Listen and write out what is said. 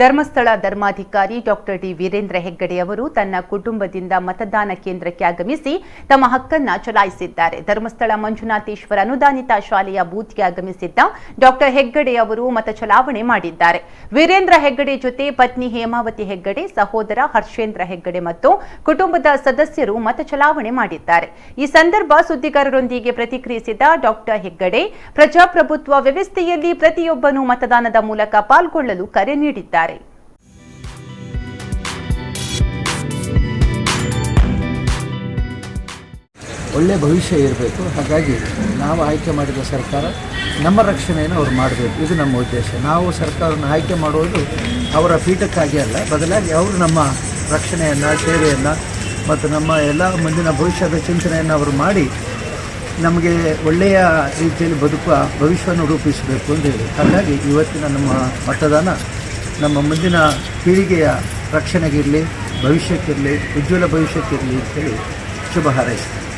ಧರ್ಮಸ್ಥಳ ಧರ್ಮಾಧಿಕಾರಿ doctor D Veerendra Heggade ಅವರು ತನ್ನ ಕುಟುಂಬದಿಂದ ಮತದಾನ ಕೇಂದ್ರಕ್ಕೆ ಆಗಮಿಸಿ ತಮ್ಮ ಹಕ್ಕನ್ನ ಚಲಾಯಿಸಿದ್ದಾರೆ. ಧರ್ಮಸ್ಥಳ ಮಂಜುನಾಥೇಶ್ವರ ಅನುದಾನಿತ ಶಾಲೆಯ ಬೂತ್ಗೆ ಆಗಮಿಸಿದ್ದ ಡಾಕ್ಟರ್ ಹೆಗ್ಗಡೆ ಅವರು ಮತ ಚಲಾವಣೆ ಮಾಡಿದ್ದಾರೆ. ವೀರೇಂದ್ರ ಹೆಗ್ಗಡೆ ಜೊತೆ ಪತ್ನಿ ಹೇಮಾವತಿ ಹೆಗ್ಗಡೆ, ಸಹೋದರ ಹರ್ಷೇಂದ್ರ ಹೆಗ್ಗಡೆ ಮತ್ತು ಕುಟುಂಬದ ಸದಸ್ಯರು ಮತ ಚಲಾವಣೆ ಮಾಡಿದ್ದಾರೆ. ಈ ಸಂದರ್ಭ ಸುದ್ದಿಗಾರರೊಂದಿಗೆ ಪ್ರತಿಕ್ರಿಯಿಸಿದ ಡಾಕ್ಟರ್ ಹೆಗ್ಗಡೆ, ಪ್ರಜಾಪ್ರಭುತ್ವ ವ್ಯವಸ್ಥೆಯಲ್ಲಿ ಪ್ರತಿಯೊಬ್ಬನೂ ಮತದಾನದ ಮೂಲಕ ಪಾಲ್ಗೊಳ್ಳಲು ಕರೆ ನೀಡಿದ್ದಾರೆ. ಒಳ್ಳೆಯ ಭವಿಷ್ಯ ಇರಬೇಕು. ಹಾಗಾಗಿ ನಾವು ಆಯ್ಕೆ ಮಾಡಿದ ಸರ್ಕಾರ ನಮ್ಮ ರಕ್ಷಣೆಯನ್ನು ಅವ್ರು ಮಾಡಬೇಕು. ಇದು ನಮ್ಮ ಉದ್ದೇಶ. ನಾವು ಸರ್ಕಾರವನ್ನು ಆಯ್ಕೆ ಮಾಡುವುದು ಅವರ ಪೀಠಕ್ಕಾಗಿ ಅಲ್ಲ. ಬದಲಾಗಿ ಅವರು ನಮ್ಮ ರಕ್ಷಣೆಯನ್ನು, ಸೇವೆಯನ್ನು ಮತ್ತು ನಮ್ಮ ಎಲ್ಲ ಮುಂದಿನ ಭವಿಷ್ಯದ ಚಿಂತನೆಯನ್ನು ಅವರು ಮಾಡಿ ನಮಗೆ ಒಳ್ಳೆಯ ರೀತಿಯಲ್ಲಿ ಬದುಕುವ ಭವಿಷ್ಯವನ್ನು ರೂಪಿಸಬೇಕು ಅಂತ ಹೇಳಿ. ಹಾಗಾಗಿ ಇವತ್ತಿನ ನಮ್ಮ ಮತದಾನ ನಮ್ಮ ಮುಂದಿನ ಪೀಳಿಗೆಯ ರಕ್ಷಣೆಗಿರಲಿ, ಭವಿಷ್ಯಕ್ಕಿರಲಿ, ಉಜ್ವಲ ಭವಿಷ್ಯಕ್ಕಿರಲಿ ಅಂತೇಳಿ ಶುಭ ಹಾರೈಸ್ತೀನಿ.